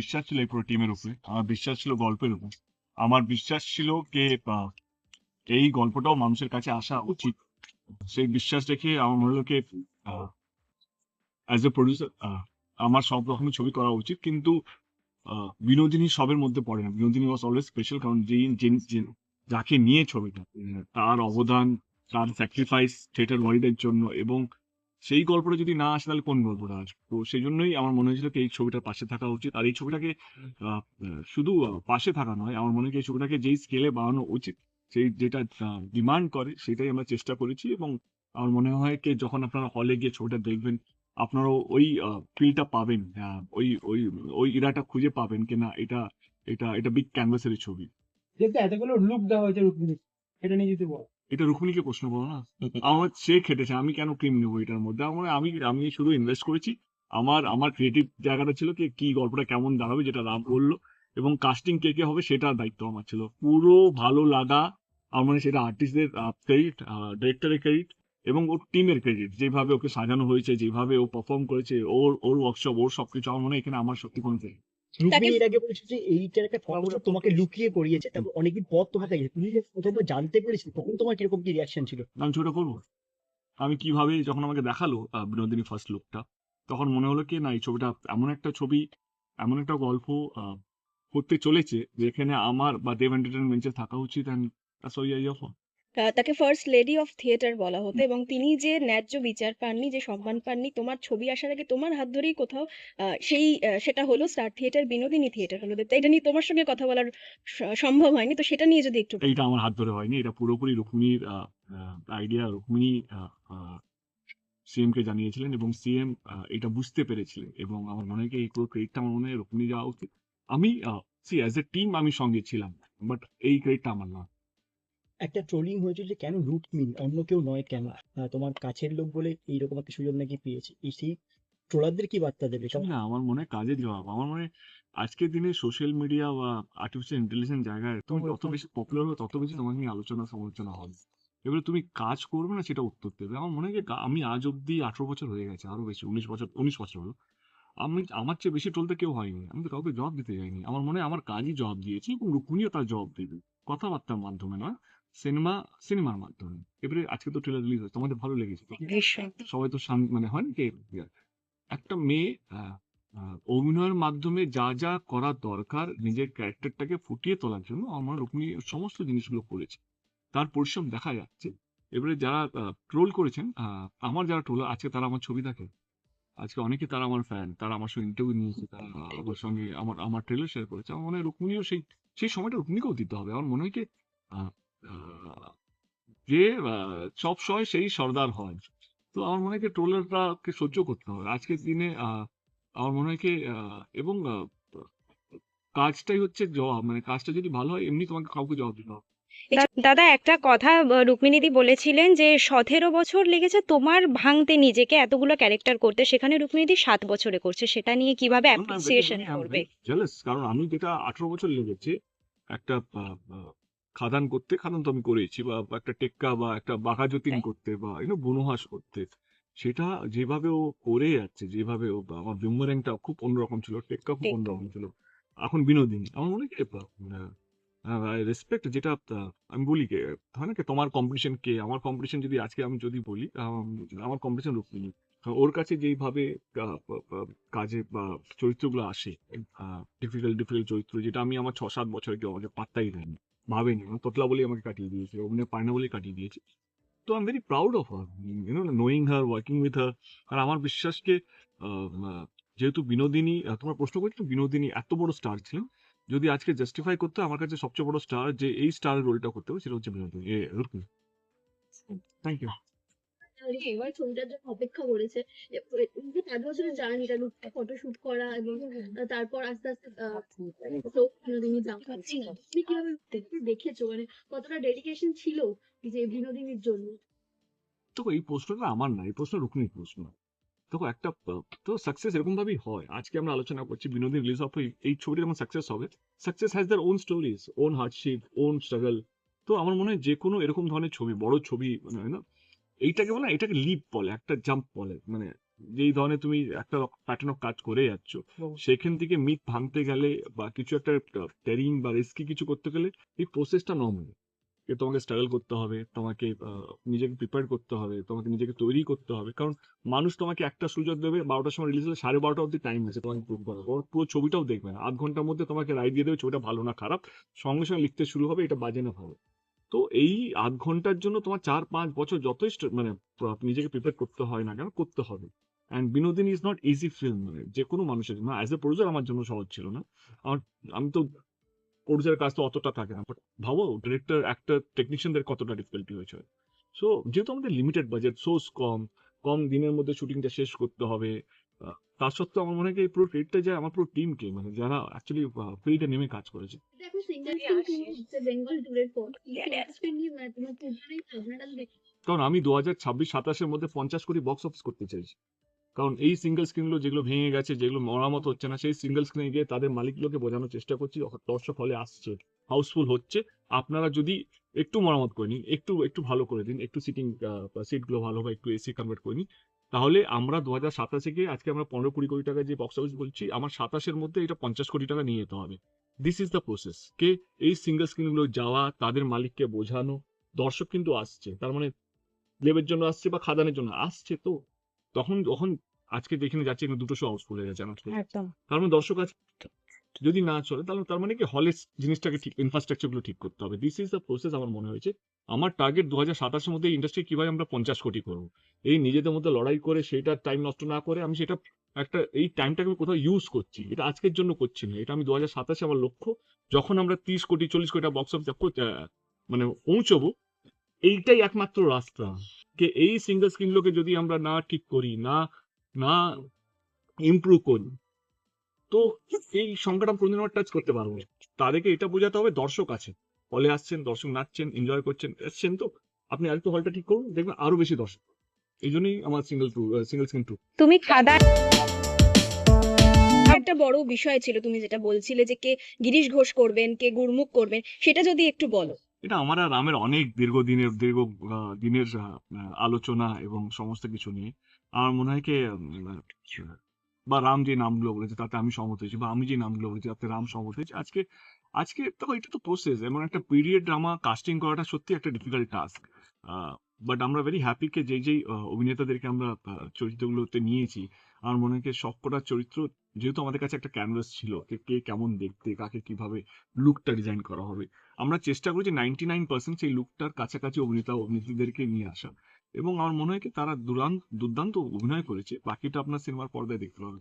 বিশ্বাস ছিল এই পুরো টিমের উপরে, আমার বিশ্বাস ছিল গল্পের উপর। আমার বিশ্বাস ছিল যে এই গল্পটাও মানুষের কাছে আসা উচিত। সেই বিশ্বাস রেখে আমার মনে হলো কি অ্যাজ এ প্রডিউসার আমার সব রকমের ছবি করা উচিত, কিন্তু বিনোদিনী সবের মধ্যে পড়ে না। বিনোদিনী ওয়াজ অলওয়েজ স্পেশাল কারণ যে- যাকে নিয়ে ছবিটা, তার অবদান, তার স্যাক্রিফাইস থিয়েটার ওয়ার্ল্ডের জন্য এবং সেই গল্পটা যদি না আসে তাহলে কোন গল্পটা আসবে? তো সেই জন্যই আমার মনে হয়েছিল কি এই ছবিটার পাশে থাকা উচিত। আর এই ছবিটাকে শুধু পাশে থাকা নয় আমার মনে হয় এই ছবিটাকে যেই স্কেলে বানানো উচিত সেই যেটা ডিমান্ড করে সেটাই আমরা চেষ্টা করেছি এবং আমার মনে হয় কি যখন আপনারা হলে গিয়ে ছবিটা দেখবেন আপনারাও ওই ফিলটা পাবেন আহ, ওই ওই ওই ইরাটা খুঁজে পাবেন কি না এটা এটা এটা বিগ ক্যানভাসের ছবি। দেখতে এতগুলো লুক দেওয়া হয়েছে রুক্মিণী এটা নিয়ে যদি বল। এটা রুক্মিণীকে প্রশ্ন করো না? আমার সে খেটেছে আমি কেন ক্রিম নেব এটার মধ্যে? আমার আমি আমি শুধু ইনভেস্ট করেছি। আমার আমার ক্রিয়েটিভ জায়গাটা ছিল কি কি গল্পটা কেমন দাঁড়াবে যেটা রাম বলল। এবং কাস্টিং কে কে হবে সেটার দায়িত্ব আমার ছিল। পুরো ভালো লাগা আমার মনে সেটা আর্টিস্টদের ক্রেডিট ডিরেক্টরের ক্রেডিট এবং ওর টিমের ক্রেডিট যেভাবে ওকে সাজানো হয়েছে যেভাবে ও পারফর্ম করেছে ওর ওর ওয়ার্কশপ ওর সবকিছু আমার মনে হয় এখানে আমার সত্যি কোনো credit। এর আগে বলেছে যে এইটার একটা ফর্মুলা তোমাকে লুকিয়ে করিয়েছে। তারপর অনেকদিন পর। তুমি প্রথমবার জানতে পেরেছিলে তখন তোমার কীরকম কি রিয়াকশন ছিল? আমি ছোট করব। আমি কীভাবে যখন আমাকে দেখাল আহ, বিনোদিনী ফার্স্ট লুকটা তখন মনে হলো কি না এই ছবিটা এমন একটা ছবি এমন একটা গল্প আহ, করতে চলেছে যেখানে আমার বা দেব এন্টারটেনমেন্টে থাকা উচিত অ্যান্ড আই অফ আহ, তাকে ফার্স্ট লেডি অফ থিয়েটার বলা হতো এবং তিনি যে ন্যায্য বিচার পাননি, যে সম্মান পাননি, তোমার ছবি আসার আগে তোমার হাত ধরেই কোথাও সেই সেটা হলো স্টার থিয়েটার বিনোদিনী থিয়েটার হলো। এটা নিয়ে তোমার সঙ্গে কথা বলার সম্ভব হয়নি। তো সেটা নিয়ে যদি একটু এইটা আমার হাত ধরে হয়নি। এটা পুরোপুরি রুক্মিণীর আইডিয়া রুক্মিণী সিএম কে জানিয়েছিলেন এবং সিএম এটা বুঝতে পেরেছিলেন এবং আমার মনে হয় এই পুরো ক্রেডিটটা আমার মনে হয় রুক্মিণী যাওয়া উচিত। আমি সি অ্যাজ এ টিম আমি সঙ্গে ছিলাম বাট এই ক্রেডিটটা আমার না একটা ট্রোলিং হয়েছিল যে কেন রুক্মিণী অন্য কেউ নয় কেন? তোমার কাছের লোক বলে এইরকম একটা সুযোগ নাকি পেয়েছে? এই সেই ট্রোলারদের কি বার্তা দেবে? না আমার মনে হয় কাজের জবাব। আমার মনে হয় আজকের দিনে সোশ্যাল মিডিয়া বা আর্টিফিশিয়াল ইন্টেলিজেন্স জায়গায় তুমি যত বেশি পপুলার হবে তত বেশি তোমাকে নিয়ে আলোচনা সমালোচনা হবে। এবারে তুমি কাজ করবে না সেটা উত্তর দেবে। আমার মনে হয় আমি আজ অব্দি আঠারো বছর হয়ে গেছে আরও বেশি উনিশ বছর উনিশ বছর হলো। আমি আমার চেয়ে বেশি টলতে কেউ হয়নি। আমি তো কাউকে জবাব দিতে যাইনি। আমার মনে হয় আমার কাজই জবাব দিয়েছি এবং রুকুনিও তার জবাব দেবে। কথাবার্তার মাধ্যমে নয়। সিনেমা সিনেমার মাধ্যমে। এবারে আজকে তো ট্রেলার রিলিজ হয়েছে তোমাদের ভালো লেগেছে? সবাই তো মানে হয় না কি? একটা মেয়ে অভিনয়ের মাধ্যমে যা যা করা দরকার নিজের ক্যারেক্টারটাকে ফুটিয়ে তোলার জন্য আমার রুক্মিণী সমস্ত জিনিসগুলো করেছে। তার পরিশ্রম দেখা যাচ্ছে। এবারে যারা ট্রোল করেছেন আমার যারা ট্রোল আজকে তারা আমার ছবি দেখে। আজকে অনেকে তারা আমার ফ্যান তারা আমার সঙ্গে ইন্টারভিউ নিয়েছে তারা আমার সঙ্গে আমার আমার ট্রেলার শেয়ার করেছে। আমার মনে হয় রুক্মিণীও সেই সেই সময়টা রুক্মিণীকেও দিতে হবে। আমার মনে হয় কি যে আহ, সব সময় সেই সর্দার হয়। তো আমার মনে হয় কি ট্রোলারটাকে সহ্য করতে হবে। আজকের দিনে আহ, আমার মনে হয় কি এবং কাজটাই হচ্ছে জবাব। মানে কাজটা যদি ভালো হয় এমনি তোমাকে কাউকে জবাব দিতে হবে। দাদা একটা কথা রুক্মিণীদি বলেছিলেন যে সতেরো বছর লেগেছে তোমার ভাঙতে নিজেকে এতগুলো ক্যারেক্টার করতে। সেখানে রুক্মিণীদি সাত বছরে করছে। সেটা নিয়ে কীভাবে অ্যাপ্রিসিয়েশন করবে? জেলাস কারণ আমি যেটা আঠারো বছর লেগেছে একটা খাদান করতে খাদান তো আমি করেছি বা একটা টেক্কা বা একটা বাঘা যতীন করতে বা ইউনো বনহাস করতে। সেটা যেভাবে ও করে যাচ্ছে যেভাবে ও আমার বিম্বরেংটা খুব অন্যরকম ছিল টেক্কা খুব। অন্যরকম ছিল। এখন বিনোদিনী আমার মনে হয় রেসপেক্ট যেটা আমি বলি কে হয় না তোমার কম্পিটিশন কে? আমার কম্পিটিশন যদি আজকে আমি যদি বলি আমার কম্পিটিশন রুক্মিণী ওর কাছে যেইভাবে কাজে বা চরিত্রগুলো আসে ডিফিকাল্ট ডিফিকাল্ট চরিত্র যেটা আমি আমার ছ সাত বছর আমাকে পাত্তাই দেয়নি। ভাবেনি আমার তোতলা বলেই আমাকে কাটিয়ে দিয়েছে, অভিনয় পায় না বলেই কাটিয়ে দিয়েছে। তো I am very proud of her you know knowing her working with her আর আমার বিশ্বাসকে যেহেতু বিনোদিনী তোমার প্রশ্ন করছিল বিনোদিনী এত বড় স্টার ছিলেন যদি আজকে জাস্টিফাই করতে আমার কাছে সবচেয়ে বড় স্টার যে এই স্টারের রোলটা করতে হবে, সেটা হচ্ছে বিনোদিনী। থ্যাংক ইউ অনেকে এবার ছবিটার জন্য অপেক্ষা করেছে। যে এই যে পাঁচ বছরের জার্নিটা ফটোশুট করা এবং তারপর আস্তে আস্তে বিনোদিনী যাওয়া তুমি কীভাবে দেখে- দেখেছ? মানে কতটা ডেডিকেশন ছিল যে বিনোদিনীর জন্য? দেখো এই প্রশ্নটা আমার না এই প্রশ্ন রুক্মিণীর প্রশ্ন। দেখো একটা তো সাকসেস এরকম ভাবেই হয়। আজকে আমরা আলোচনা করছি বিনোদী রিলিজ অফ এই ছবিটা যখন সাকসেস হবে। Success has their own stories own hardship own struggle তো আমার মনে হয় যে কোনো এরকম ধরনের ছবি বড় ছবি মানে হয় না? এইটাকে বলে এটাকে লিপ বলে একটা জাম্প বলে। মানে যেই ধরনের তুমি একটা প্যাটার্ন অফ কাজ করে যাচ্ছ সেখান থেকে মিথ ভাঙতে গেলে বা কিছু একটা টেরিং বা রিস্কি কিছু করতে গেলে এই প্রসেসটা নর্মাল তোমাকে স্ট্রাগল করতে হবে তোমাকে নিজেকে প্রিপেয়ার করতে হবে তোমাকে নিজেকে তৈরি করতে হবে। কারণ মানুষ তোমাকে একটা সুযোগ দেবে বারোটার সময় রিলিজ হলে সাড়ে বারোটা অব্দি টাইম আছে তোমাকে প্রুভ করার। ওর পুরো ছবিটাও দেখবে না। আধ ঘণ্টার মধ্যে তোমাকে রায় দিয়ে দেবে ছবিটা ভালো না খারাপ। সঙ্গে সঙ্গে লিখতে শুরু হবে এটা বাজে না ভালো। তো এই আধ ঘণ্টার জন্য তোমার চার, পাঁচ বছর যথেষ্ট মানে নিজেকে প্রিপেয়ার করতে হয় না কেন, করতে হবে। And Binodini is not easy film মানে যে কোনো মানুষের জন্য অ্যাজ এ প্রডিউসার আমার জন্য সহজ ছিল না। আমার আমি তো প্রডিউসারের কাজ তো অতটা থাকে না বাট ভাবো ডিরেক্টর অ্যাক্টর টেকনিশিয়ানদের কতটা ডিফিকাল্টি হয়েছে। সো যেহেতু আমাদের লিমিটেড বাজেট সোর্স কম কম দিনের মধ্যে শুটিংটা শেষ করতে হবে তার সত্ত্বেও আমার মনে হয় এই পুরো ক্রেডিটটা যায় আমার পুরো টিমকে মানে যারা অ্যাকচুয়ালি ফিল্ডে নেমে কাজ করেছে। সিঙ্গেল স্ক্রিন হচ্ছে বেঙ্গল ট্যুরের পর। সিঙ্গেল স্ক্রিন নিয়ে মানে কারণ আমি দু হাজার ছাব্বিশ সাতাশের মধ্যে পঞ্চাশ কোটি বক্স অফিস করতে চাইছি। কারণ এই সিঙ্গেল স্ক্রিনগুলো যেগুলো ভেঙে গেছে যেগুলো মরামত হচ্ছে না সেই সিঙ্গেল স্ক্রিনে গিয়ে তাদের মালিকগুলোকে বোঝানোর চেষ্টা করছি। দর্শক হলে আসছে হাউসফুল হচ্ছে। আপনারা যদি একটু মরামত করে নিন একটু একটু ভালো করে দিন একটু সিটিং সিটগুলো ভালো বা একটু এসি কনভার্ট করে নিন তাহলে আমরা দু হাজার সাতাশে গিয়ে আজকে আমরা পনেরো কুড়ি কোটি টাকা যে বক্স অফিস বলছি আমার সাতাশের মধ্যে এটা পঞ্চাশ কোটি টাকা নিয়ে যেতে হবে। দিস ইজ দ্য প্রসেস কে? এই সিঙ্গেল স্ক্রিনগুলো যাওয়া তাদের মালিককে বোঝানো দর্শক কিন্তু আসছে তার মানে লেবের জন্য আসছে বা খাদানের জন্য আসছে তো। তখন যখন আজকে দেখিনি যাচ্ছে কিন্তু দুটো শো হাউসফুল হয়ে গেছে আমার। তার মানে দর্শক আছে যদি না চলে, তাহলে তার মানে কি হলের জিনিসটাকে ঠিক ইনফ্রাস্ট্রাকচারগুলো ঠিক করতে হবে। দিস ইজ দ্য প্রসেস আমার মনে হয়েছে। আমার টার্গেট দু হাজার সাতাশের মধ্যে ইন্ডাস্ট্রি কীভাবে আমরা পঞ্চাশ কোটি করব? এই নিজেদের মধ্যে লড়াই করে সেটা টাইম নষ্ট না করে আমি সেটা একটা, এই টাইমটাকে আমি কোথাও ইউজ করছি। এটা আজকের জন্য করছি না। এটা আমি দু হাজার সাতাশে আমার লক্ষ্য। যখন আমরা তিরিশ কোটি, চল্লিশ কোটি বক্স অফিস মানে পৌঁছবো, এইটাই একমাত্র রাস্তা। যে এই সিঙ্গেল স্ক্রিনগুলোকে যদি আমরা না ঠিক করি, না না ইমপ্রুভ করি তো এই সংখ্যাটা আমরা কোনদিন টাচ করতে পারব না। তাদেরকে এটা বোঝাতে হবে দর্শক আছে। হলে আসছেন দর্শক নাচছেন এনজয় করছেন এসছেন তো। আপনি আরেকটু হলটা ঠিক করুন দেখবেন আরও বেশি দর্শক। এই জন্যই আমার single to single screen to তুমি খাদা একটা বড় বিষয় ছিল তুমি যেটা বলছিলে যে কে গিরিশ ঘোষ করবেন কে গুরমুখ করবেন সেটা যদি একটু বলো। এটা আমার আর রামের অনেক দীর্ঘদিনের দীর্ঘ দিনের আলোচনা এবং সমস্ত কিছু নিয়ে। আমার মনে হয় কি বা রাম যে নামগুলো বলেছে, তাতে আমি সহমত হয়েছি, বা আমি যে নামগুলো বলেছি, তাতে রাম সহমত হয়েছে। আজকে আজকে দেখো, এটা তো প্রসেস এমন একটা পিরিয়ড ড্রামা কাস্টিং করাটা সত্যি একটা ডিফিকাল্ট টাস্ক বাট আমরা ভেরি হ্যাপি কে যেই যেই অভিনেতাদেরকে আমরা চরিত্রগুলোতে নিয়েছি, আমার মনে হয় সবকটা চরিত্র, যেহেতু আমাদের কাছে একটা ক্যানভাস ছিল কে কে কেমন দেখতে, কাকে কীভাবে লুকটা ডিজাইন করা হবে, আমরা চেষ্টা করেছি নাইনটি নাইন পার্সেন্ট সেই লুকটার কাছাকাছি অভিনেতা, অভিনেত্রীদেরকে নিয়ে আসা। এবং আমার মনে হয় কি তারা দুরান্ত দুর্দান্ত অভিনয় করেছে। বাকিটা আপনার সিনেমার পর্দায় দেখতে পাবেন।